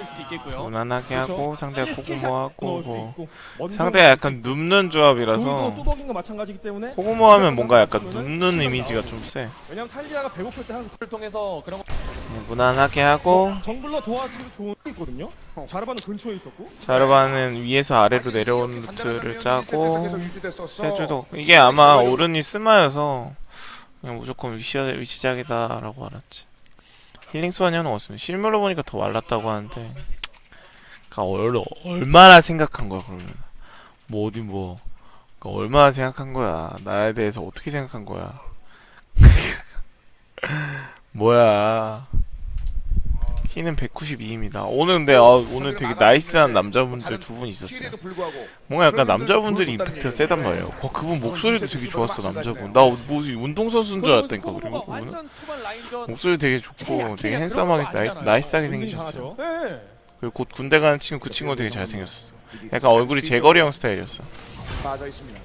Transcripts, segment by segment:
할 수도 있겠고요. 무난하게 그렇죠. 하고 상대가 코고모하고 뭐 상대가 약간 눕는 조합이라서 뚜벅인 거 마찬가지기 때문에 코고모 하면 뭔가 약간 눕는 이미지가 좀 세. 왜냐면 탈리아가 배고플 때 항상 를 통해서 그런 거 네, 무난하게 하고 정글러 도와주기 좋은 게 있거든요. 어. 자르바는 근처에 있었고 자르바는 위에서 아래로 내려오는 루트를 짜고. 세주도 이게 아마 오른이 스마여서 그냥 무조건 위시, 위시작이다라고 알았지 힐링 소환이는 없습니다. 실물로 보니까 더 말랐다고 하는데 그니까 얼, 얼마나 생각한 거야 그러면? 뭐 어디 뭐 그러니까 얼마나 생각한 거야? 나에 대해서 어떻게 생각한 거야? 뭐야 키는 192입니다 오늘 근데 아, 오늘 되게 나이스한 남자분들 두 분 있었어요 뭔가 약간 남자분들이 임팩트가 세단 말이에요. 어, 그분 목소리도 되게 좋았어, 남자분. 나 무슨 운동선수인 줄 알았다니까, 그리고 그분은. 목소리 되게 좋고, 되게 핸섬하게, 나이스, 나이스하게 생기셨어. 네. 그리고 곧 군대 가는 친구, 그 친구 되게 잘생겼었어. 약간 얼굴이 제거리형 스타일이었어. 빠져 있습니다.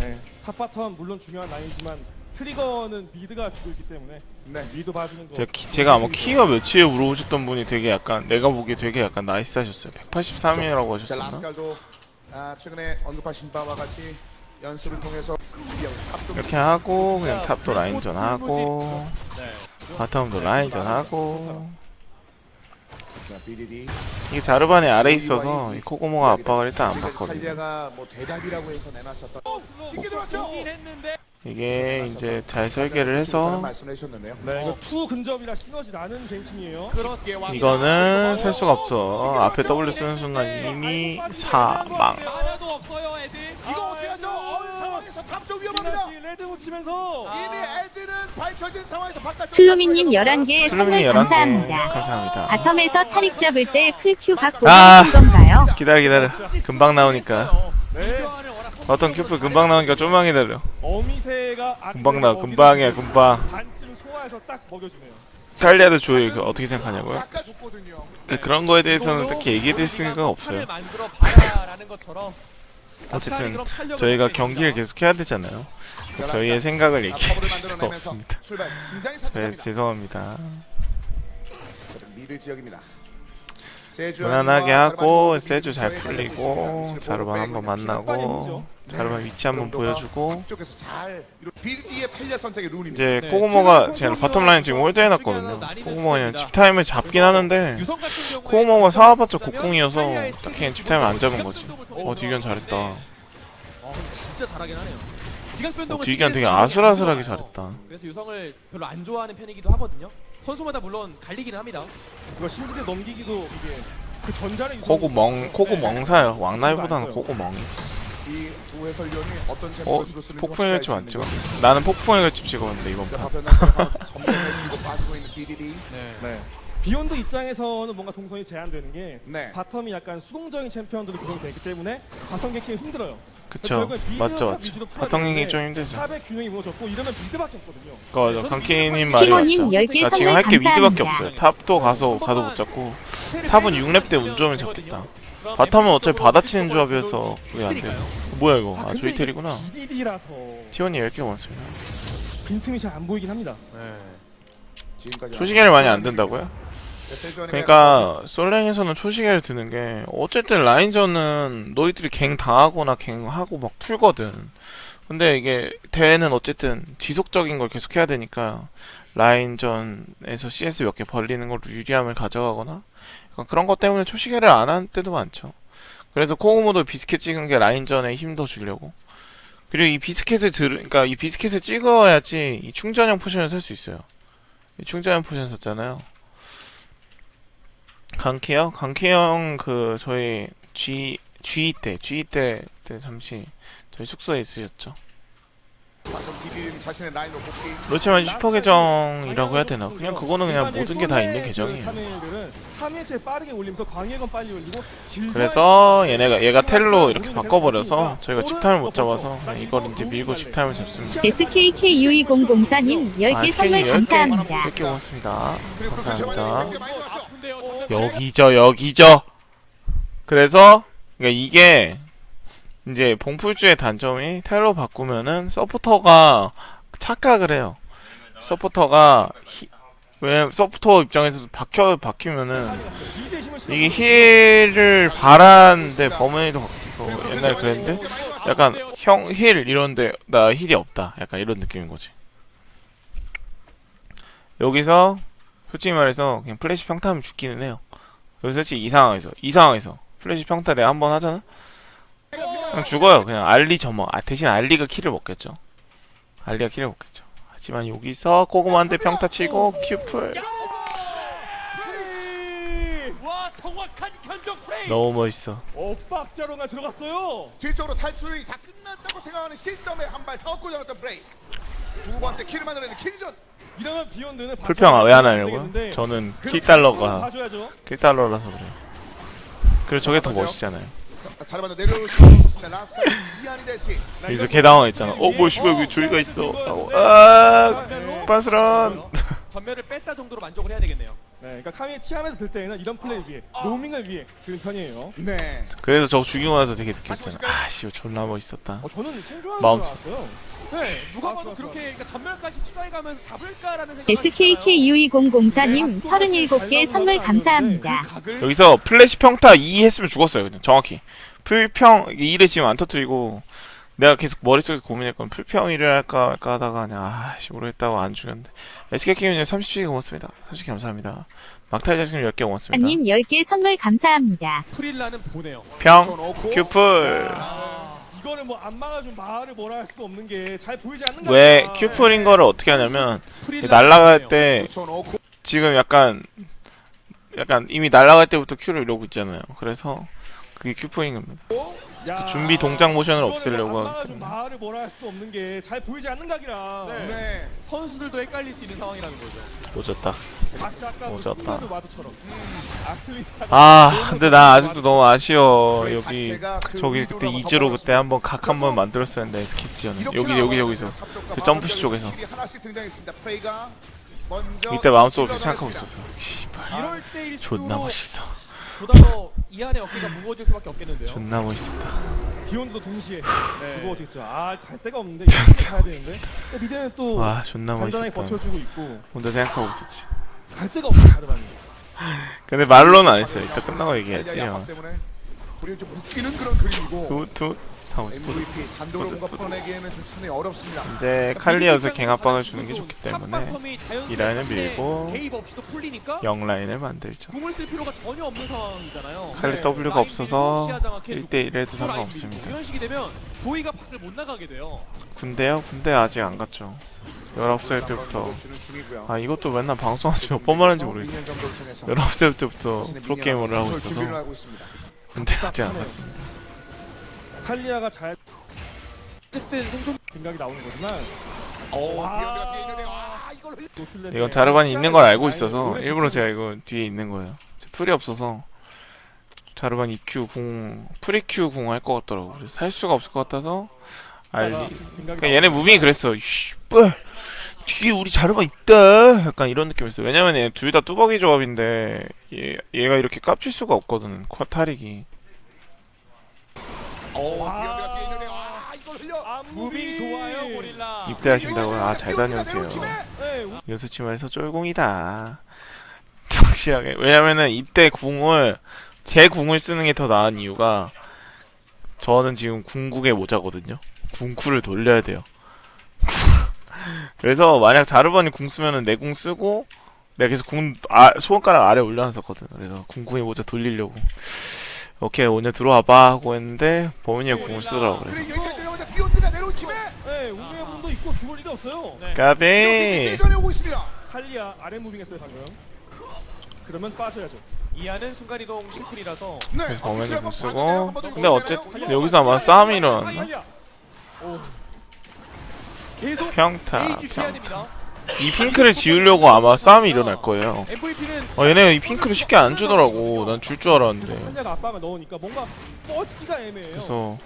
네. 탑바텀 물론 중요한 라인이지만 트리거는 미드가 주고 있기 때문에 네. 미드 봐주는 거. 제가, 키, 제가 아마 키가 몇이에 물어보셨던 분이 되게 약간, 내가 보기에 되게 약간 나이스 하셨어요. 183이라고 자 하셨었나? 라스칼도 아, 최근에 언급하신 바와 같이 연습을 통해서 이렇게 하고, 그냥 탑도 라인전 하고, 네. 바텀도 라인전 하고, 자, BDD 이게 자르반이 아래 있어서, 이 코고모가 압박을 일단 안 받거든요. 뭐 대답이라고 해서 내놨었던 이게 들어왔죠. 이게 이제 잘 설계를 해서. 네, 이거 투 근접이라 시너지 나는 갱킹이에요. 이거는 살 수가 없어. 앞에 W 쓰는 순간 이미 사망. 하나도 없어요 애들 이거 어떻게 하죠? 어느 상황에서 탑쪽 위험합니다. 레드 붙이면서 이미 애들은 밝혀진 상황에서 바깥쪽 슬로미님 11개 선물 플루밍이 11개 감사합니다. 감사합니다. 바텀에서 타릭 잡을 때 풀큐 갖고 아. 오신 건가요? 기다려 기다려. 금방 나오니까. 네. 어떤 큐프 금방 나오니까 좀만 기다려. 어미새가 금방 나와. 금방이야 금방. 반쯤 소화해서 딱 먹여주네요. 탈리아드 조이 그 어떻게 생각하냐고요? 깎아줬거든요. 근데 그런 거에 대해서는 딱히 얘기해 드릴 수가 없어요. 어쨌든 저희가 경기를 계속 해야 되잖아요. 저희의 생각을 얘기해 드릴 수가 없습니다. 출발. 굉장히 네. 죄송합니다. 미드 지역입니다. 무난하게 하고 세주 잘 풀리고 자르반 한번 만나고 자르반 위치 한번 보여주고. 이제 네, 코고모가 최근 제가 바텀 라인 지금 홀드 해놨거든요. 코고모가 그냥 집 타임을 잡긴 하는데 코고모가 사와봤자 곡궁이어서 딱히 집 타임을 안 잡은 거지. 어 딜견 잘했다. 어, 진짜 잘하긴 하네요. 지각 변동을 어, 딜견 되게 아슬아슬하게 좋아요. 잘했다. 그래서 유성을 별로 안 좋아하는 편이기도 하거든요. 선수마다 물론 갈리기는 합니다. 이거 신지대 넘기기도 이게 그 전자를 코고 멍 코고 멍사요. 왕날보다는 코고 멍이지. 이두 해설위원이 어떤 어 챔프를 주로 쓰는지 폭풍의 결집 안. 있는 나는 폭풍의 결집 찍었는데 이번 자, 판. 쥐고 빠지고 있는 BDD. 네. 네. 비욘드 입장에서는 뭔가 동선이 제한되는 게 네. 바텀이 약간 수동적인 챔피언들이 구성이 되기 때문에 바텀 갱킹이 힘들어요. 그쵸. 맞죠 탑 맞죠. 되는데 좀 힘들죠. 탑의 균형이 무너졌고 이러면 미드밖에 없거든요. 그거 강키님 말이 티모님 맞죠. 10개 나 지금 선물 할 게 미드밖에 감사합니다. 없어요. 탑도 가서 가도 못 잡고 탑은 6렙 때 운 좋으면 잡겠다. 바텀은 어차피 받아치는 조합이어서 그게 안 돼요. 뭐야 이거? 아 조이텔이구나. BDD라서 티원이 10개 많습니다. 빈틈이 잘 안 보이긴 합니다. 지금까지 초시계를 많이 안 든다고요? 그러니까 솔랭에서는 초시계를 드는 게 어쨌든 라인전은 너희들이 갱 당하거나 갱하고 막 풀거든. 근데 이게 대회는 어쨌든 지속적인 걸 계속 해야 되니까 라인전에서 CS 몇 개 벌리는 걸로 유리함을 가져가거나 그런 것 때문에 초시계를 안 하는 때도 많죠. 그래서 코우모도 비스켓 찍은 게 라인전에 힘 더 주려고. 그리고 이 비스켓을 들, 그러니까 이 비스켓을 찍어야지 이 충전형 포션을 살 수 있어요. 이 충전형 포션 샀잖아요. 강케요? 강케형 그 저희 G G 때 G 때, 때 잠시 저희 숙소에 있으셨죠. 그렇지만 슈퍼 계정이라고 해야 되나? 그냥 그거는 그냥 모든 게 다 있는 계정이에요. 3일째 빠르게 올리면서 광역은 빨리 올리고 그래서 얘네가 얘가 텔로 이렇게 바꿔버려서 저희가 집타임을 못 잡아서 이걸 이제 밀고 집타임을 잡습니다. SKK6204님 10개 선물 감사합니다. 10개 고맙습니다. 그 감사합니다. 여기죠 여기죠. 그래서 그러니까 이게 이제 봉풀주의 단점이 텔로 바꾸면은 서포터가 착각을 해요. 서포터가 히- 왜냐면 서포터 입장에서도 박혀 박히면은 이게 힐을 바라는데 버머니도 그 옛날에 그랬는데 약간 형 힐 이런데 나 힐이 없다 약간 이런 느낌인 거지 여기서 솔직히 말해서 그냥 플래시 평타하면 죽기는 해요 여기서 솔직히 이 상황에서 이 상황에서 플래시 평타 내가 한 번 하잖아 그냥 죽어요 그냥 알리 점어 아 대신 알리가 킬을 먹겠죠 알리가 킬을 먹겠죠 하지만 여기서 고구마한테 평타 치고 큐플. 너무 멋있어 엇박자로가 들어갔어요. 뒤쪽으로 탈출이 다 끝났다고 생각하는 시점에 한 발 더 꽂아놨던 브레이. 두 번째 킬을 만들어내는 킹전. 풀평아 왜 안? 되겠는데 저는 그 킬달러가. 킬달러라서 그래요. 그리고 저게 더 멋있잖아요. 잘해봤는데 내려올 수가 없었습니다. 라스카 이안이 대시. 여기서 개 당황 했잖아. 어, 뭐 씨발 여기 조이가 있어. 하고, 아, 빠스런. 전멸을 뺐다 정도로 만족을 해야 되겠네요. 네, 그러니까 카미에 티하면서 들 때는 이런 플레이 위해 로밍을 위해 그런 편이에요. 네. 그래서 저거 죽이고 나서 되게 느꼈잖아. 아, 씨, 존나 멋있었다. 어, 저는 생존하는 마음- 줄 알았어요. 네, 누가 아, 봐도 좋아, 그렇게 그러니까 전멸까지 투자해가면서 잡을까라는 생각이 SKK6204님 37개 선물 감사합니다. 각을 여기서 플래시 평타 2 했으면 죽었어요, 그냥 정확히. 풀평 2를 지금 안 터뜨리고 내가 계속 머릿속에서 고민했건 풀평 1을 할까 할까 하다가 그냥 아씨 모르겠다고 안 죽였는데 SKK님 30개 고맙습니다. 30개 감사합니다. 막타이 자식님 10개 고맙습니다. 님 10개 선물 감사합니다. 프릴라는 보내요. 평 놓고 큐플 이거는 뭐 안 막아준 말을 뭐라 할 수도 없는 게 잘 보이지 않는 왜. 큐플인 거를 어떻게 하냐면 날아갈 보내요. 때 놓고 지금 약간 약간 이미 날아갈 때부터 큐를 이러고 있잖아요. 그래서 그게 큐플인 겁니다. 야, 준비 동작 모션을 없애려고 하기 때문에. 말을 뭐라 할 수도 없는 게 잘 보이지 않는 각이라. 네. 네. 선수들도 헷갈릴 수 있는 상황이라는 거죠. 오졌다. 마치 아까 그 오졌다. 와드처럼. 아클리스타. 아 근데 나 아직도 너무 아쉬워. 그 여기 그 저기 그때 이즈로 그때. 한번 각 한번 만들었어야 했는데 스킵 지어는 이렇게 여기 여기 여기서 그 점프시 쪽에서. 이때 마음속으로. 생각하고 있었어. 씨발 존나 멋있어. 보다 더이 안에 어깨가 무거워질 수밖에 없겠는데요. 존나 멋있었다. 비욘드도 동시에 네. 그거 오겠죠. 아, 갈 데가 없는데 이렇게 가야 되는데. 근데 미드는 또 와 존나 멋있었다. 버텨주고 있고 혼자 생각하고 있었지. 갈 데가 없어 자르반이. 근데 말로는 안 했어요. 이따 끝나고 때문에 우리는 좀 웃기는 그런 그림이고 투 투 하고 있어. MVP 단독으로 뭔가 풀어내기에는 좀 상당히 어렵습니다. 이제 칼리어서 갱압박을 주는 게 좋기 때문에 이 라인을 밀고 개입 없이도 풀리니까 0 라인을 만들죠. 궁을 쓸 필요가 전혀 없는 상황이잖아요. 칼리 네. W가 없어서 밀고 시야 장악해주고 1대1 해도 또 라인 상관없습니다. 밀고. 이런 식이 되면 조이가 밖을 못 나가게 돼요. 군대요? 군대 아직 안 갔죠. 19살 때부터. 아 이것도 맨날 방송하지 몇번 말하는지 모르겠어. 2년 정도를 통해서 19살 때부터 프로게이머를 하고 있어서. 군대 아직 안 갔습니다. 칼리아가 잘 어쨌든 생존 생각이 나오는 거지만 오, 와. 비언드가 뒤에 있는데 와, 이걸 흘리- 또 술래. 이건 자르반이 있는 걸 알고 있어서 일부러 제가 이거 뒤에 있는 거예요. 제 풀이 없어서 자르반 EQ 궁 프리Q 궁할 것 같더라고. 그래서 살 수가 없을 것 같아서 알리. 그러니까 얘네 무빙이 그랬어. 씨발 뒤에 우리 자르반 있다. 약간 이런 느낌이었어. 왜냐면 얘 둘 다 뚜벅이 조합인데 얘 얘가 이렇게 깝칠 수가 없거든. 쿼타릭이. 오, 와. 비언드가 뒤에 있는데 와, 이걸 흘려. 무빙 좋아요 고릴라. 입대하신다고 아 잘 다녀오세요. 네, 우- 여수치마에서 쫄공이다. 확실하게. 왜냐면은 이때 궁을 제 궁을 쓰는 게 더 나은 이유가 저는 지금 궁극의 모자거든요. 궁쿨을 돌려야 돼요. 그래서 만약 자르반이 궁 쓰면은 내 궁 쓰고 내가 계속 궁 아, 손가락 아래 올려놨었거든. 그래서 궁극의 모자 돌리려고 오케이 오늘 들어와봐 하고 했는데 범인이가 궁을 쓰더라고. 그래 그래서 여기까지 내려오자 비언드가 내려온 김에 네, 우리의 분도 있고 죽을 일이 없어요. 네. 까비 이렇게 세전에 오고 있습니다. 칼리아 아래 무빙했어요 방금. 그러면 빠져야죠. 이하는 순간이동 실풀이라서 네, 그래서 범인이 궁 쓰고 근데 보여주세요. 근데 여기서 아마 싸움이 일어났나? 칼리아. 계속 평타 됩니다. 이 핑크를 지우려고 아마 싸움이 일어날 거예요. 어 얘네 이 핑크를 쉽게 안 주더라고. 난 줄 줄 알았는데. 그래서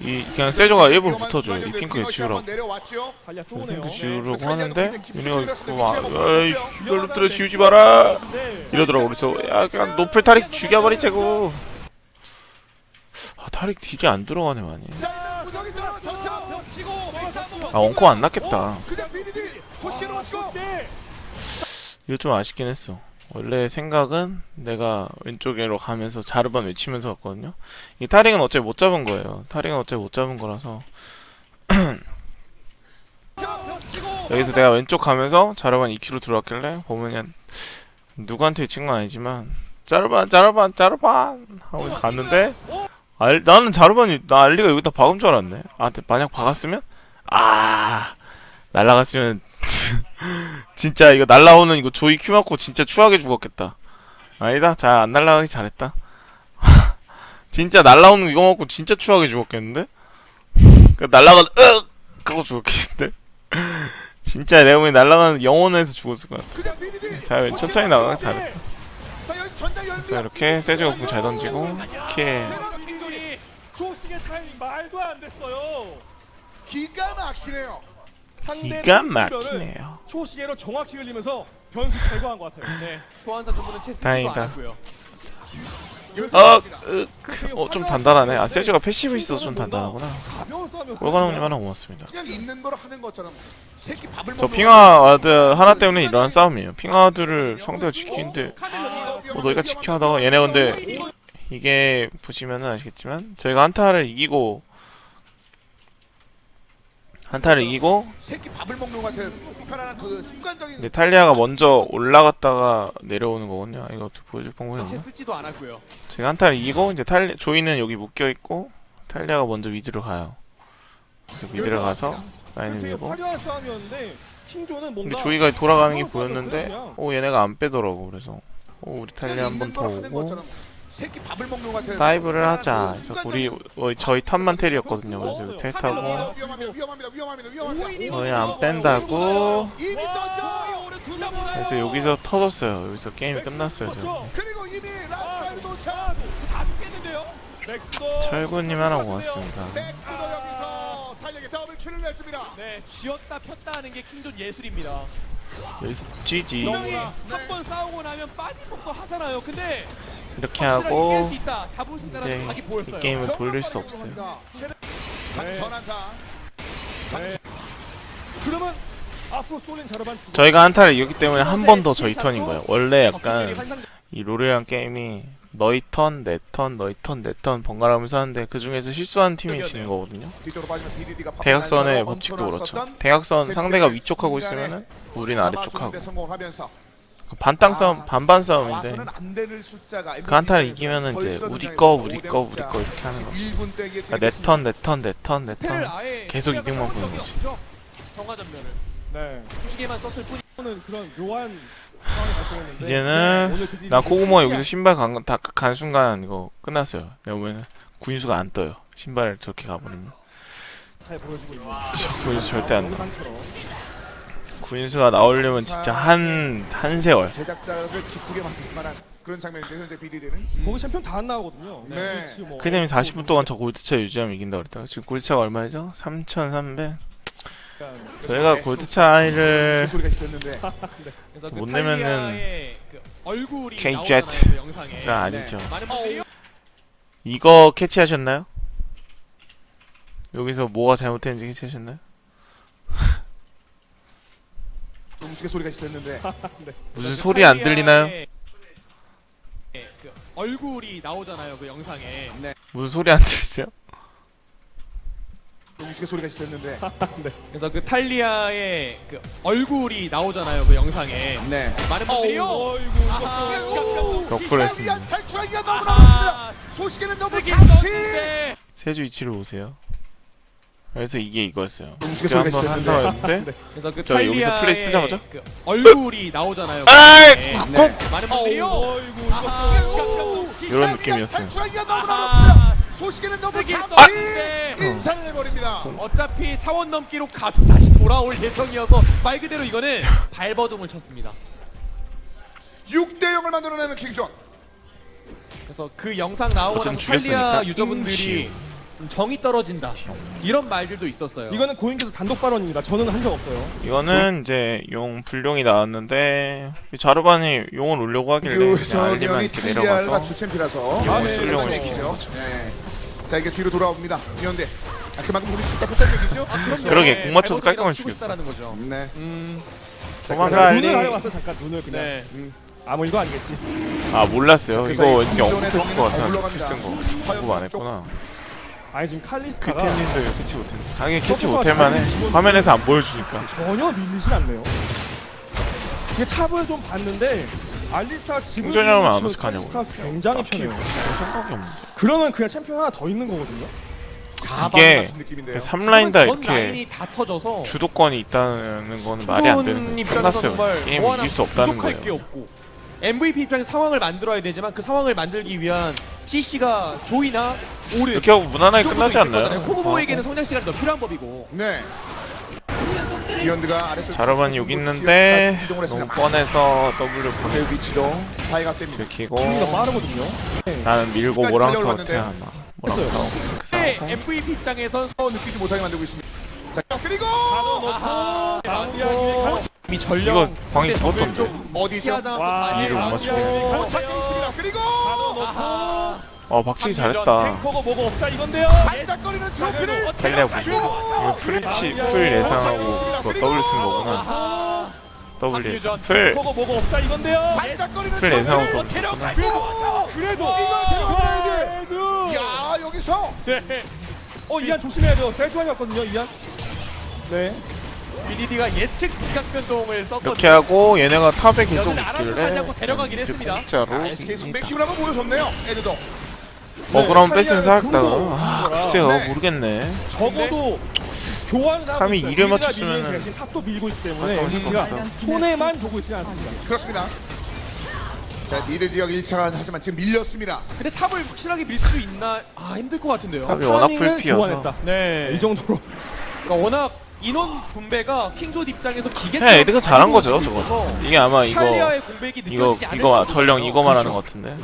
이 그냥 세조가 일부러 위험한 붙어줘. 이 핑크를 지우라고. 핑크 지우려고 네, 하는데 얘네가 막 에이 먹고 이걸로 들어 지우지 마라. 네. 이러더라고. 그래서 야 그냥 노플 타릭 죽여버리자고. 아 타릭 딜이 안 들어가네 많이. 백사부 아 원코 안 났겠다. 그냥 BDD 소식에 놓았죠. 네. 이거 좀 아쉽긴 했어. 원래 생각은 내가 왼쪽으로 가면서 자르반 외치면서 갔거든요. 이 타링은 어차피 못 잡은 거예요. 타링은 어차피 못 잡은 거라서 여기서 내가 왼쪽 가면서 자르반 2km 들어왔길래 보면 그냥 누구한테 건 아니지만 자르반 자르반 자르반 하면서 갔는데 알, 나는 자르반이 나 알리가 여기다 박은 줄 알았네. 아 만약 박았으면 아 날라갔으면 진짜 이거 날라오는 이거 조이 큐 맞고 진짜 추하게 죽었겠다. 아니다. 잘 안 날라가기 잘했다. 진짜 날라오는 이거 맞고 진짜 추하게 죽었겠는데? 그 날라가 으 그거 죽었겠는데? 진짜 보기 날라가는 영혼에서 죽었을 거야. 그냥 BDD. 자, 천천히 나가기 잘했다. 자 이렇게 세즈가 궁잘 던지고 이렇게 초식의 타이밍 말도 안 됐어요. 기가 막히네요. 기가 막히네요. 초시계로 정확히 흘리면서 변수 제거한 것 같아요. 네. 소환사 주문은 다행이다. 않았고요. 어, 으, 어, 좀 단단하네. 아, 세즈가 패시브 있어서 좀 단단하구나. 가벼운 싸움이었어요. 꼴가농님 하나 고맙습니다. 그냥 있는 걸 하는 것처럼 새끼 밥을 저 먹는 핑하와드 하나 때문에 일어난 싸움이에요. 핑하와드를 상대가 지키는데 아, 뭐 너희가 지켜 하다가 얘네 근데 이게 보시면은 아시겠지만 저희가 한타를 이기고 한타를 이기고 새끼 밥을 먹는 것 같은 편안한 그 습관적인 이제 탈리아가 먼저 올라갔다가 내려오는 거거든요. 이거 어떻게 보여줄 방법이 없나? 체스지도 않았고요. 제가 한타를 이기고 이제 탈리 조이는 여기 묶여 있고 탈리아가 먼저 미드로 가요. 그래서 미드로 가서 라인을 되게 밀고 화려한 싸움이었는데 킹존은 뭔가 근데 조이가 돌아가는 게 보였는데. 오 얘네가 안 빼더라고 그래서 오 우리 탈리아 한 번 더 오고 새끼 밥을 먹는 것 같은 다이브를 하자. 그 그래서 우리 어, 저희 탑만 텔이었거든요. 그래서 텔 타고 어, 위험합니다 위험합니다 위험합니다 위험합니다 거의 안 뺀다고. 이미 떴죠 그래서 여기서 터졌어요. 여기서 게임이 끝났어요. 저. 그리고 이미 라스칼 도착 다 죽겠는데요. 맥스도 철구님 하나 고맙습니다. 맥스도 여기서 달력에 더블 킬을 내줍니다 네, 쥐었다 폈다 하는 게 킹존 예술입니다. 여기서 네. 한번 싸우고 나면 빠질 법도 하잖아요. 근데 이렇게 확실하게 이길 하고 수 있다. 잡을 수 있다는 이제 각이 이 보였어요. 게임을 돌릴 수 없어요. 네. 전환타 그러면 앞으로 쏠린 자르반 죽어. 저희가 한타를 이겼기 때문에 한 번 더 저희 턴인 거예요. 원래 약간 이 롤이란 게임이 너희 턴, 내 턴, 너희 턴, 내 턴 번갈아 가면서 하는데 그 중에서 실수한 팀이 지는 거거든요. 빠지면 BDD가 대각선의 법칙도 그렇죠. 대각선 상대가 위쪽 하고 있으면은 우리는 아래쪽 하고 성공하면서 반땅 싸움, 반반 싸움인데 그 한타를 이기면은 이제 우리 거, 우리 거, 우리 거 이렇게 하는 거죠. 1분 떼기에 그러니까 내 턴, 내 턴, 내 턴, 내 턴. 계속 이득만 보는 거지. 없죠. 정화 전면을 네. 후시계만 썼을 뿐. 저는 그런 묘한 이 이제는 나 코구모가 여기서 신발 간, 다, 간 순간 이거 끝났어요. 내가 보면 구인수가 안 떠요. 신발을 저렇게 가버리면. 구인수 절대 안 떠. 영상처럼. 구인수가 나오려면 진짜 한, 한 세월. 제작자를 기쁘게 만들 만한 그런 장면인데 현재 BDD는 거기 챔피언 다 안 나오거든요. 네. 스위치 뭐 그냥 40분 동안 저 골드차 유지하면 이긴다 그랬다가 지금 골드차가 얼마죠? 3,300? 저희가 골드차를 소리가 있었는데 그래서 못그 내면은 탈리아의 그. 그. 가 아니죠. 분들이 이거 캐치하셨나요? 여기서 뭐가 잘못했는지 캐치하셨나요? 있었는데 무슨 그 소리 안 들리나요? 그 얼굴이 나오잖아요. 그 영상에. 무슨 소리 안 들리세요? 음식의 소리가 있었는데 그래서 그 탈리아의 그 얼굴이 나오잖아요. 그 영상에. 네. 많은 분들이요. 어이구 아하. 이거 격분을 했습니다. 탈출하기가 너무 나왔습니다. 아하. 소식에는 너무 쓰긴 잠시. 썼는데. 세주 위치를 보세요. 그래서 이게 이거였어요. 음식의 제가 소리가 한번 있었는데 한다였는데 그래서 그 저 여기서 탈리아의 플레이 쓰자마자? 그 얼굴이 나오잖아요. 그 아이! 영상에. 네. 많은 분들이요. 어이구 아하. 이런 느낌이었어요. 탈출하기가 너무. 나왔습니다. 소식에는 너무 썼는데. 인상을 해버립니다. 어차피 차원 넘기로 가도 다시 돌아올 예정이어서 말 그대로 이거는 발버둥을 쳤습니다. 6대 0을 만들어내는 킹존. 그래서 그 영상 나오고 어쨌든 나서 죽였으니까. 탈리아 유저분들이 좀 정이 떨어진다 이런 말들도 있었어요. 이거는 고인께서 단독 발언입니다. 저는 한 적 없어요. 이거는 이제 용 불룡이 나왔는데 이 자르반이 용을 올려고 하길래 그냥 알리만 이렇게 탈리아가 내려가서 주챔피라서 아, 용을 네, 쏠룡을 그렇죠. 시키는 거죠. 네. 자 이게 뒤로 돌아옵니다. 미연대. 아, 그만큼 우리 진짜 뺐다는 얘기죠? 아. 그러게, 네, 공 맞춰서 깔끔하게 죽였어. 거죠. 네. 음, 도망가 눈을. 하려 왔어 잠깐 눈을 그냥 네. 아무 일도 아니겠지 아 몰랐어요. 이거 이 왠지 것 덩이는 같아. 필쓴 거. 언급 안 쪽. 했구나. 아니 지금 칼리스타가 이거 캐치 못했네. 당연히 캐치 못할 만해. 잘하는 화면에서 안 보여주니까. 전혀 밀리진 않네요 이게 탑을 좀 봤는데 알리스타 지금 충전하면 안 지금 어색하냐고요. 칼리스타 굉장히 딱히 편해요 별 생각이 없는데. 그러면 그냥 챔피언 하나 더 있는 거거든요 이게 같은 느낌인데요. 3라인 다 전 이렇게 라인이 다 터져서 주도권이 있다는 건 말이 안 되는 큰 거예요. 끝났어요. 게임 뭐 이길 수 없다는 부족할 게 거예요. 없고 MVP 입장에서 상황을 만들어야 되지만 그 상황을 만들기 위한 CC가 조이나 오른 이렇게 하고 무난하게 끝나지 않나요? 코보보에게는 성장 시간이 더 필요한 법이고 네. 비욘드가 아래쪽 자르반이 여기 있는데 너무. 번해서 W 보내 그 위치로 파이가 됩니다. 들키고 힘이 더 빠르거든요 나는 밀고 달려올랐는데. 싸웠대 아마 그 네, 싸우고 MVP 입장에선 어, 느끼지 못하게 만들고 있습니다. 자, 그리고 아하 마무 리하기 이 전령 이거 광희 상대 죽었던데. 어디죠? 시야장도 와, 다 이를 못 찾고 있습니다. 그리고 어 박치기 잘했다. 탱커가 뭐가 없다 이건데요. 반짝거리는 트로피를 텔레 보시 이거 풀치 풀 예상하고 그거 W 쓴 거구나. 아하 W. 예상 박유전. 풀. 탱커가 뭐가 없다 이건데요. 반짝거리는 풀 예상하고 트로피를 W 썼구나. 그리고 그래도 이거 데려가야 그래도. 야, 여기서. 어 이한 조심해야 돼요. 세주환이 왔거든요 이한 네 BDD가 예측 지각 변동을 썼거든요 이렇게 하고 얘네가 탑에 계속 여전히 알아서 있길래 데려가긴 이제 했습니다. 공짜로 아, SK 선배 힘을 한번 보여줬네요. 애들도. 어 그럼 뺐으면 아 거라. 글쎄요 네. 모르겠네 적어도 교환을 하고 감히 있어요. 이를 미드가 맞췄으면은- 밀리는 대신 탑도 밀고 있기 때문에 아까웠을 것 같다. 손해만 보고 있지는 않습니다 그렇습니다. 자, 미드 지역 1차가 하지만 지금 밀렸습니다. 근데 탑을 확실하게 밀 수 있나 아 힘들 것 같은데요 탑이 워낙 타이밍을 불피여서 교환했다 네 이 정도로 그러니까 워낙 인원 분배가 킹조드 입장에서 기계 그냥 애드가 잘한 거죠 저거 이게 아마 이거 이거 이거 정도잖아요. 전령 이거 말하는 것 같은데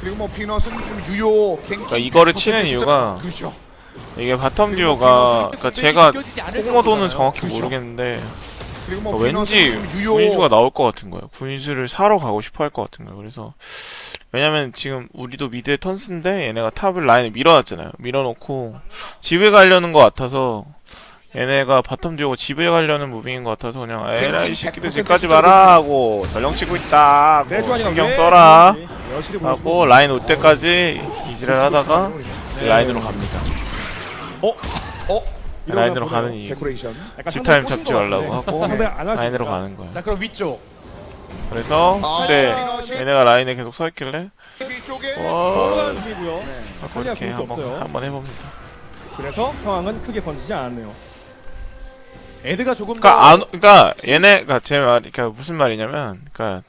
그리고 뭐 피넛은 좀 유효 갱 그러니까 이거를 치는 이유가 그렇죠. 이게 바텀 듀오가 그러니까 제가 홍어도는. 정확히. 모르겠는데 그리고 어, 뭐 왠지 좀 유효 군인수가 나올 것 같은 거예요. 군인수를 사러 가고 싶어 할 것 같은 거예요. 그래서 왜냐면 지금 우리도 미드의 턴스인데 얘네가 탑을 라인에 밀어놨잖아요. 밀어놓고 집에 가려는 것 같아서 얘네가 바텀 듀오가 집에 가려는 무빙인 것 같아서 그냥 에라 이 새끼들 집까지 마라 하고 전령 치고 있다. 뭐 신경 왜 써라 하고 라인 올 때까지 이지랄 하다가 네. 라인으로 갑니다. 어? 라인으로 이러면 가는 이유. 집타임 잡지 말라고. 하고. 라인으로 가는 거예요. 자 그럼 위쪽 그래서 아, 그때 피넛이 얘네가 라인에 계속 서 있길래 와 칼리아 공도 한번. 한번 해봅니다. 그래서 상황은 크게 번지지 않았네요 애드가 조금 그러니까 안 그러니까 얘네가 제 말, 그러니까 무슨 말이냐면, 그러니까,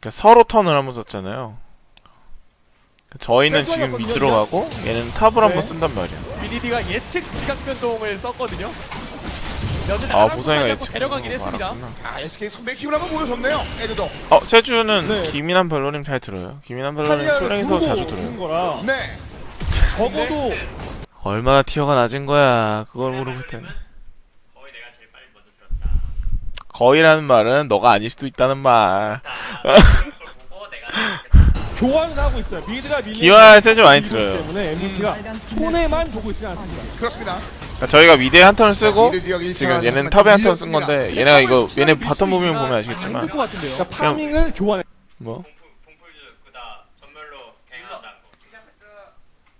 그러니까 서로 턴을 한번 썼잖아요. 저희는 지금 밑으로 가고 얘는 탑을 한번 네. 쓴단 말이야. BDD가 예측 지각 변동을 썼거든요 아 보상이가 예측 데려가긴 했습니다. 아, SK 선배 힘을 한번 보여줬네요. 애들도. 어 세주는 네. 김인환 벨로님 잘 들어요. 김인환 벨로님 칼리아를 솔랭에서 자주 들어요. 네. 적어도 얼마나 티어가 낮은 거야. 그걸 모르고 있다니. 거의라는 말은 너가 아닐 수도 있다는 말. 교환을 하고 있어요 미드가 밀리는 기와의 세주 많이 들어요. 때문에 MVP가 손해만 보고 있지는 않습니다 그렇습니다. 그러니까 저희가 미드에 한 턴을 쓰고 미드 지역 1차가 지금 얘는 탑에 한 턴 쓴. 건데 얘네가 이거 얘네 바텀 보면 있나? 보면 아, 아시겠지만 힘들 것 같은데요 그러니까 파밍을 교환해 뭐 거.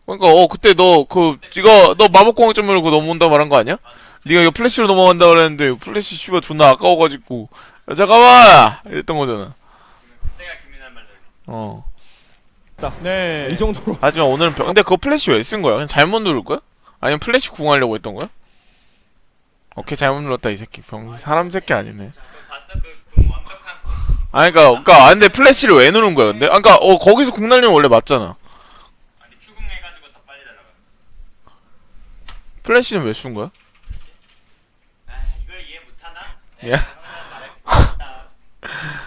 그러니까 어 그때 너 그 이거 너 마법 공학 점으로 그거 넘어온다 말한 거 아니야? 네가 이거 플래시로 넘어간다 그랬는데 플래시 씨가 존나 아까워가지고 야, 잠깐만 이랬던 거잖아. 내가. 어네 이 정도로 하지만 오늘은 병... 근데 그거 플래시 왜 쓴 거야? 그냥 잘못 누를 거야? 아니면 플래시 궁하려고 했던 거야? 오케이 잘못 눌렀다 이 새끼 병 사람 새끼 아니네. 그 봤어? 그궁 완벽한 궁. 아니 그니까 그니까 아, 근데 플래시를 왜 누른 거야 근데? 아 그니까 어 거기서 궁 날리면 원래 맞잖아. 아니 추궁해가지고 더 빨리 달라가. 플래시는 왜 쓴 거야? 아 이걸 이해 못하나? 야. 말했다.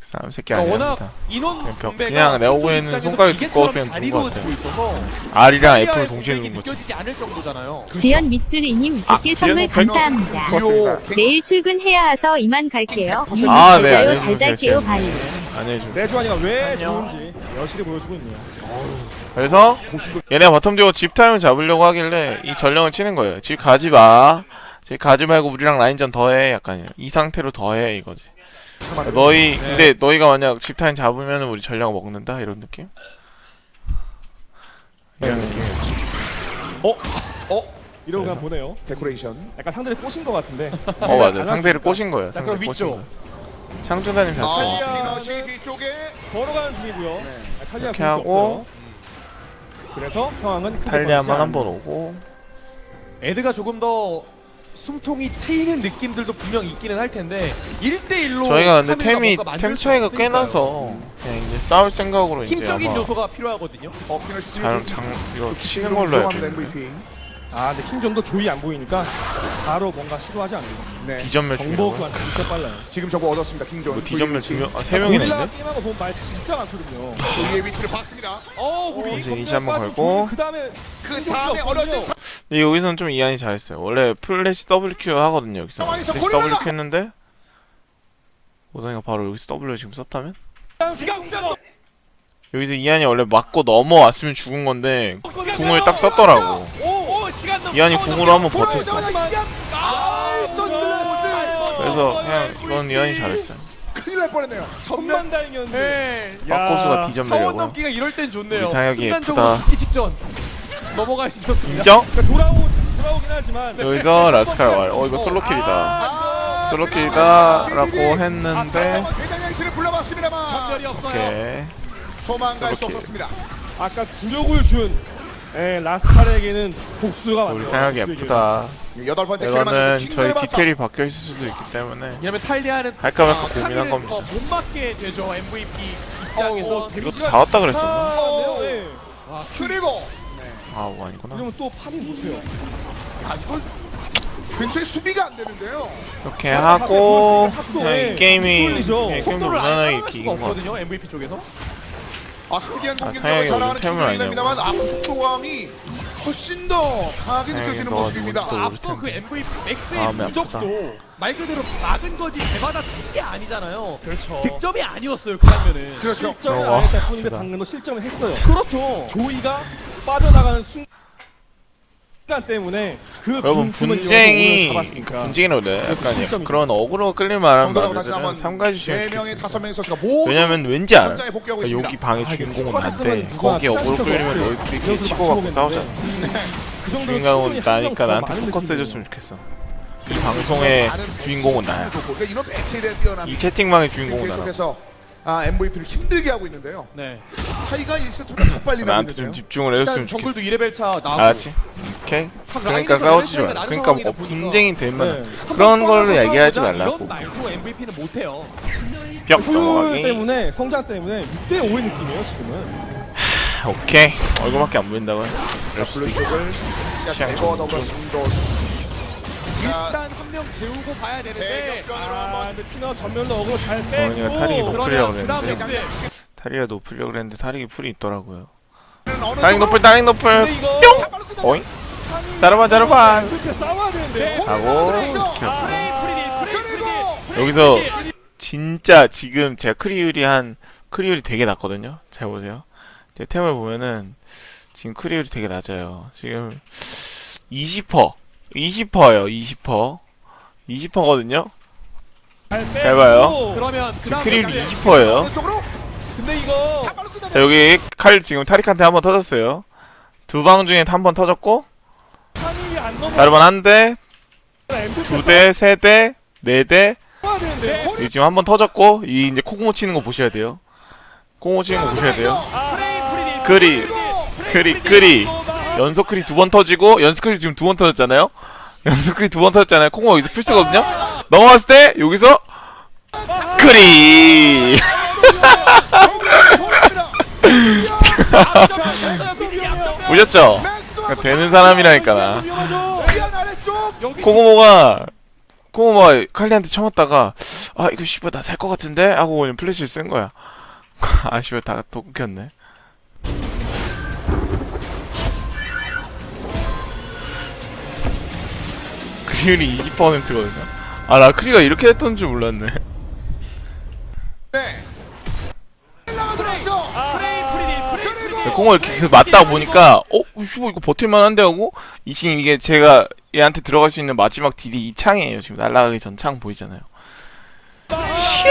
사람 새끼 그러니까. 워낙 인원 그냥 벽- 분배가 그냥 내가 보기에는 입장에서 손가락이 두꺼웠으면 잘 좋은 것 있어서 R이랑 F를 탈리아의 동시에 누른 거지. 느껴지지 않을 정도잖아요 지연 밑줄이님 아, 100개 선물 지연 감사합니다. 갱 내일 출근해야 해서 이만 갈게요. 아, 네, 안녕히 달달게요. 바이. 안녕히 주세요. 세주환이가 왜 좋은지 여실히 보여주고 있네요 그래서 얘네가 바텀 듀오 집 타임을 잡으려고 하길래 이 전령을 치는 거예요. 집 가지 마. 쟤 가지 말고 우리랑 라인전 더해 약간 이 상태로 더해 이거지. 너희 근데 너희가 만약 집타임 잡으면 우리 전략 먹는다 이런 느낌? 이런 느낌 어? 이러고 그냥 보내요. 데코레이션. 약간 상대를 꼬신 것 같은데. 어 맞아 상대를 꼬신 거예요 자 그럼 꼬신 위쪽. 거 다시 아, 어 스피너시 뒤쪽에 걸어가는 중이고요. 아, 탈리아 이렇게 하고. 없어요. 그래서 상황은 크게 탈리아만 한번. 오고 에드가 조금 더 숨통이 트이는 느낌들도 분명 있기는 할 텐데 1대1로 저희가 근데 템이 템 차이가 꽤 나서 그냥 이제 싸울 생각으로 이제 힘적인 아마 요소가 필요하거든요. 어, 잘, 장, 이거 치는 걸로 해야 돼 MVP. 아, 근데 킹존도 조이 안 보이니까 바로 뭔가 시도하지 않는 거. 네. 디전멸 정보 중이라고 교환 진짜 빨라요. 지금 정보 얻었습니다. 킹존. 뭐 디전멸 중요 아 세 명이나 고릴라 있네 게임하고 보면 말 진짜 많거든요. 조이의 위치를 봤습니다. 어, 우리 이제 이시 한번 걸고. 그 다음에 그 다음에 어려진 근데 여기서는 좀 이한이 잘했어요 원래 플래시 WQ 하거든요 여기서 상황에서 플래시 고릴라가! WQ 했는데 오상이가 바로 여기서 W 지금 썼다면? 여기서 이한이 원래 맞고 넘어왔으면 죽은 건데 궁을 딱 썼더라고. 이한이 궁으로 한번 버텼어 아! 그래서 그냥 이건 이한이 잘했어요 큰일 날 뻔했네요. 천만 다행이었는데. 네. 빠꼬수가 차원 디전멸이라고요 넘기가 이럴 땐 좋네요. 우리 사역이 순간적으로 예쁘다. 죽기 직전 넘어갈 수 있었습니다. 인정? 그러니까 돌아오 돌아오긴 하지만 여기서 라스칼 왈. 어 이거 솔로킬이다 아, 솔로킬이다라고 했는데 앞서서 대장장실을 불러봤습니다만 전멸이 없어요. 오케이 도망갈 수. 없었습니다. 아까 굴욕을 준 예, 라스칼에게는 복수가 우리. 생각이. 예쁘다 여덟 번째 킬을 이거는 저희 디테일이 바뀌어 있을 수도 있기 때문에 이러면 탈리아는 할까 말까 아, 고민한 겁니다. 더못 맞게 되죠 MVP 입장에서. 어, 이것도 4왔다 그랬었나? 아, 네. 와, 그리고 아뭐 아니구나 이러면 또 파밍 못해요. 아, 이걸 근처에 수비가 안 되는데요. 이렇게 하고 그냥 예. 이 게임이 뚫리죠. 이 게임도 속도를 아예 무난하게 따라갈 이렇게 수가 이긴 것 같아 없거든요 MVP 쪽에서. 아, 스피디한 아, 공격력을 사양이 자랑하는 오늘 아, 그 속도감이 훨씬 더 강하게 사양이 느껴지는 더 모습입니다. 앞서 그. MVP 맥스의 마음이 무적도 말 그대로 막은 거지 대받아 친게 아니잖아요. 그렇죠. 득점이 아니었어요 그 장면은. 그렇죠. 실점을 어, 안 했다 뿐인데 아프다. 방금도 실점을 했어요. 그렇죠. 조이가 빠져나가는 순간 때문에 그 여러분 분쟁이. 분쟁이라고 약간 그런 어그로 끌릴 만한 정도라고 다시 말들은 삼가해 주시면 네 좋겠습니다. 왜냐면 왠지 복귀하고 그러니까. 여기 방의 아, 주인공은 난데 거기에 어그로 끌리면 너희들이 이런 식으로 치고받고 맞춰보겠는데 싸우잖아 주인공은 나니까 나한테 포커스. 해줬으면 좋겠어. 이 방송의 주인공은 나야. 그러니까 이 채팅방의 주인공은 나라 계속해서 아, MVP를 힘들게 하고 있는데요. 네. 차이가 1세트보다 더 빨리 나고 나한테 좀 있는데요. 집중을 일단 해줬으면 정글도 좋겠어 2레벨 차 나오고. 알았지? 오케이? 그러니까 라인에서 싸우지 마 그러니까 뭐 상황이다 분쟁이 되면 네. 한번 그런 걸로 얘기하지. 말라고 이런 말도 MVP는 못해요. 벽 효율 넘어가기 때문에 성장 때문에 6대 5의 느낌이에요 지금은. 오케이 얼굴밖에 안 보인다고요? 자, 블루 쪽을. 자, 일단 한 명 재우고 봐야 되는데. 대격변으로 아 한번 근데 피너 전면도 어그로 잘 빼고. 어머니가 풀리려고 그러면 그다음에 그랬는데 타리가 높으려고 그랬는데 타릭이 풀이 있더라고요 어느 쪽으로 높을 타릭 높을 근데 이거 뿅! 어잉? 자르반 자르반 이렇게 싸워야 되는데. 하고. 이렇게 아, 프레이 프리딜 프레이 그리고 프리딜. 여기서 진짜 지금 제가 크리율이 한 크리율이 되게 낮거든요. 잘 보세요. 제 템을 보면은 지금 크리율이 되게 낮아요. 지금 20퍼 20퍼예요. 20퍼 20퍼거든요. 잘, 빼고. 잘 봐요. 그러면 지금 그다음에 크리율이 이제 20퍼예요. 어느 쪽으로 근데 이거 다 바로 끝나네. 자 여기 칼 지금 타릭한테 한 번 터졌어요. 두 방 중에 한 번 터졌고 판이 안 넘어. 자르반 한 대, 두 대, 세 대, 네 대. 싸워야 되는데. 여기 지금 한 번 터졌고 이 이제 콩모 치는 거 보셔야 돼요. 콩모 치는 거 보셔야 돼요. 프리딜. 그리 그리 그리 연속 크리 두 번 터지고 연속 크리 지금 두 번 터졌잖아요. 연속 크리 두 번 터졌잖아요. 콩모 여기서 풀스거든요. 넘어갔을 때 여기서 크리 보셨죠? 그러니까 되는 사람이라니까 여기 코고모가 칼리한테 쳐맞다가 아 이거 씨발 나살 것 같은데 하고 그냥 플래시를 쓴 거야. 아쉬워 다또 끊겼네. 크리율이 20%거든요. 아나 크리가 이렇게 했던 줄 몰랐네. 네. 프리딜. 콩을 이렇게 계속 맞다 보니까 어? 슈버 이거 버틸만한데 하고 이 지금 이게 제가 얘한테 들어갈 수 있는 마지막 딜이 이 창이에요. 지금 날아가기 전 창 보이잖아요. 슈!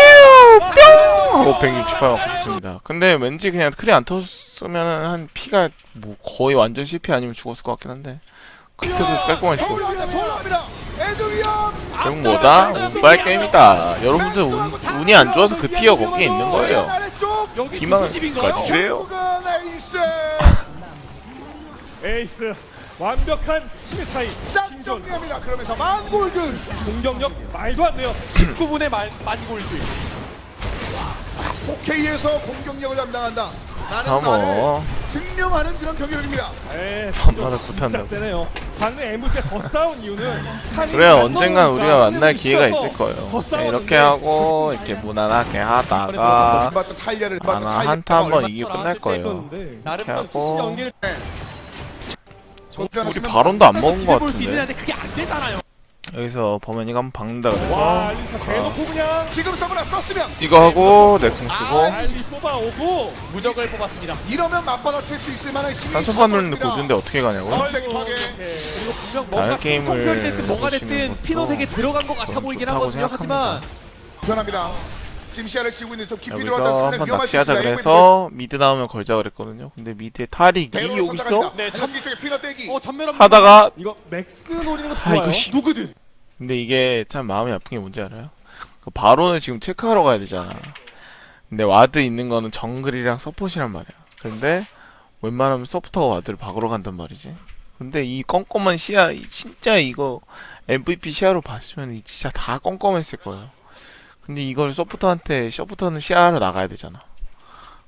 뿅! 하고 168 맞고 죽습니다. 근데 왠지 그냥 크리 안 터졌으면 한 피가 뭐 거의 완전 실패 아니면 죽었을 것 같긴 한데 그때도 깔끔하게 죽었어. 결국 뭐다? 운빨 게임이다. 여러분들 운, 운이 안 좋아서 그 티어 거기에 있는 거예요. 집인가요? 가지세요. 결국은 에이스. 완벽한 힘의 차이. 싹 정리합니다. 그러면서 만 골드. 공격력 말도 안 돼요. 19분의 만, 만 골드. 4K에서 공격력을 담당한다. 나는 말을 사모 증명하는 그런 경기력입니다. 에이, 밤마다 굿한다고. 세네요. 방금 MVP 더 싸운 이유는 그래 언젠간 우리가 만날 기회가 있을 거예요. 더 네, 이렇게 하고 이렇게 무난하게 하다가 아마 탈리아 한타 한번 이기고 끝날 거예요. 이렇게 하고 연계를 우리 바론도 안 먹은 있는 같은데. 여기서 범현이가 한번 박는다 와 그래서 알 서브라 썼으면 이거 하고 내궁 쓰고 알리 뽑아오고 무적을 뽑았습니다. 이러면 맞받아칠 수 있을 만한 힘이 단속반 누르는데 있습니다. 고준데 어떻게 가냐고? 갑자기 파괴. 그리고 분명 다른 뭔가 게임을 통편이 됐든 뭐가 해보시는 됐든 것도 피노색에 들어간 것 같아 저는 보이긴 좋다고 하거든요. 하지만 변합니다. 지금 시야를 씌우고 있는 좀 깊이 여기서 들어간다는 한번 생각 위험할 수 낚시하자 있습니다. 그래서 미드 나오면 걸자 그랬거든요. 근데 미드에 탈이 대로를 여기 있어? 선택합니다. 네, 전기 쪽에 피넛 떼기. 어 전면 하다가 이거 맥스 노리는 거아 좋아요. 이거 씨 누구든 근데 이게 참 마음이 아픈 게 뭔지 알아요? 그 바론을 지금 체크하러 가야 되잖아. 근데 와드 있는 거는 정글이랑 서폿이란 말이야. 근데 웬만하면 서포터가 와드를 박으러 간단 말이지. 근데 이 껌껌한 시야, 이 진짜 이거 MVP 시야로 봤으면 이 진짜 다 껌껌했을 거예요. 근데 이걸 서포터한테 서포터는 시야로 나가야 되잖아.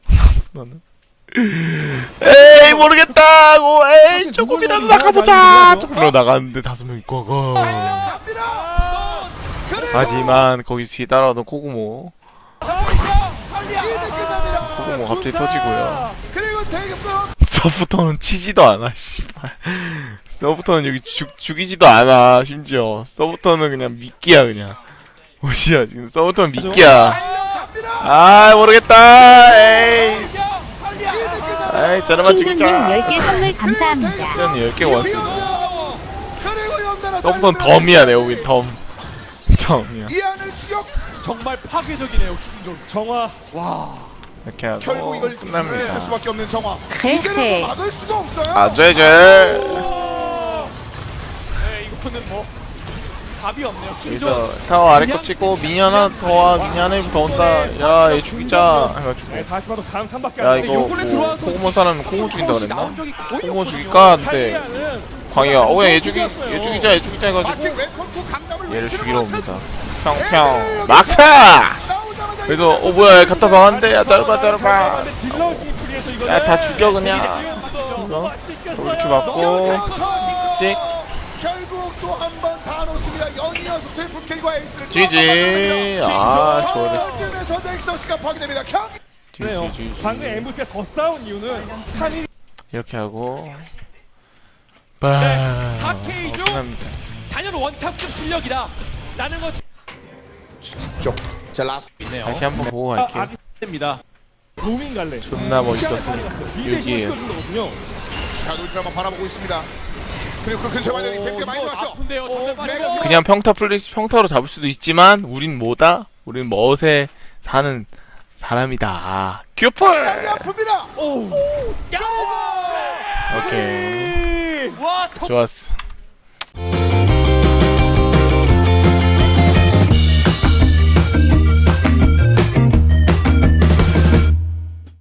서포터는 에이 모르겠다 고 에이 사실 조금이라도 나가보자 조금이라도 나갔는데 다섯 명 있고 어. 하지만 거기서 뒤에 따라오던 코구모. 코구모 갑자기 터지고요. 서부터는 치지도 않아 씨발. 서부터는 여기 죽, 죽이지도 않아 심지어. 서부터는 그냥 미끼야 그냥. 뭐시야 지금. 서부터는 미끼야. 아 모르겠다. 에이. 자르만 킹존님 죽자. 10개 선물 감사합니다. 저는 10개 원습니다. 서부터는 덤이야 내가 보기엔 덤 덤이야 이 안을 추격. 정말 파괴적이네요. 킹존. 정화 이렇게 하고 결국 이걸 끝낼 끝납니다 수밖에 없는 정화. 이제는 뭐 막을 수가 없어요. 아 죄죄 네 이거는 뭐 답이 없네요. 여기서 타워 아래 거 치고 미니언 하나 더와 미니언 하나 더 온다 야 얘 죽이자 해가지고 네, 다시 봐도 야안 이거 돼요. 요번에 들어와서 코구모 사람 코구모 죽인다 나온 그랬나? 적이 거의 코구모 없거든요. 죽일까? 근데 탈리아는 광희가 어야 얘 죽이 얘 죽이자 얘 죽이자 마치 해가지고 웰컴 투 강남을 얘를 죽이러 옵니다. 평평. 막차! 나오자마자 그래서 어 뭐야 얘 갖다 박았는데 야 자르바 자르바 딜러시 프리에서 이거 야다 죽여 그냥. 이거? 이렇게 맞고. 찍. GG 아 좋았어. 방금 MVP가 더 싸운 이유는 칸이 이렇게 하고. 빠 4K 중 끝납니다 단연 원탑급 실력이다. 라는 것자 라스 있네요. 다시 한번 보고 갈게요 됩니다. 로밍 갈래. 존나 멋있었으니까 미드 여기에 힘을 실어준 거거든요. 자 노출 한번 바라보고 있습니다. 그리고 그 근처 완전히 데미지가 많이 이거 들어왔죠. 아픈데요. 정면. 메가 그냥 평타 플리스 평타로 잡을 수도 있지만 우린 뭐다? 우린 멋에 사는 사람이다. 큐플. 많이 아픕니다. 오. 오케이 와, 터- 좋았어.